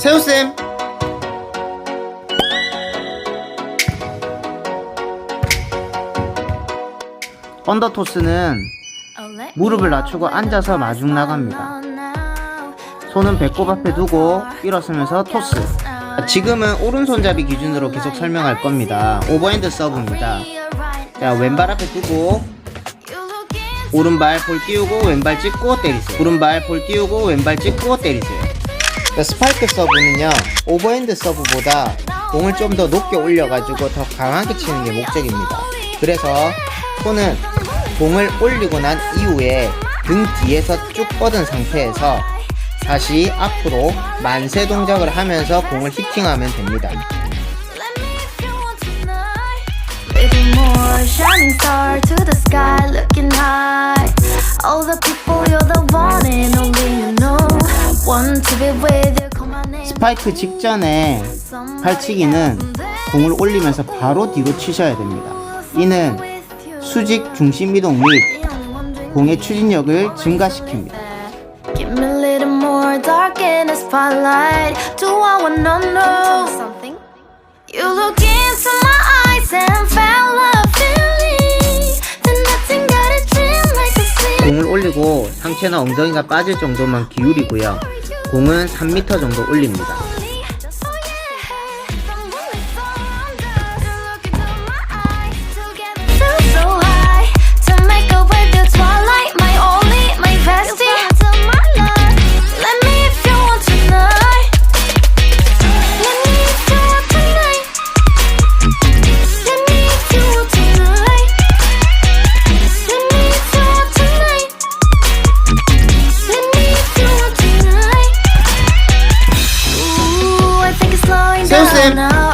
세우쌤 언더토스는 무릎을 낮추고 앉아서 마중 나갑니다. 손은 배꼽 앞에 두고 일어서면서 토스. 지금은 오른손잡이 기준으로 계속 설명할 겁니다. 오버핸드 서브입니다. 자, 왼발 앞에 두고 오른발 볼 띄우고 왼발 찍고 때리세요. 오른발 볼 띄우고 왼발 찍고 때리세요. 자, 스파이크 서브는요, 오버핸드 서브보다 공을 좀 더 높게 올려가지고 더 강하게 치는 게 목적입니다. 그래서 손은 공을 올리고 난 이후에 등 뒤에서 쭉 뻗은 상태에서 다시 앞으로 만세 동작을 하면서 공을 히팅하면 됩니다. 스파이크 직전에 팔치기는 공을 올리면서 바로 뒤로 치셔야 됩니다. 이는 수직 중심 이동 및 공의 추진력을 증가시킵니다. 공을 올리고 상체나 엉덩이가 빠질 정도만 기울이고요. 공은 3m 정도 올립니다. Now.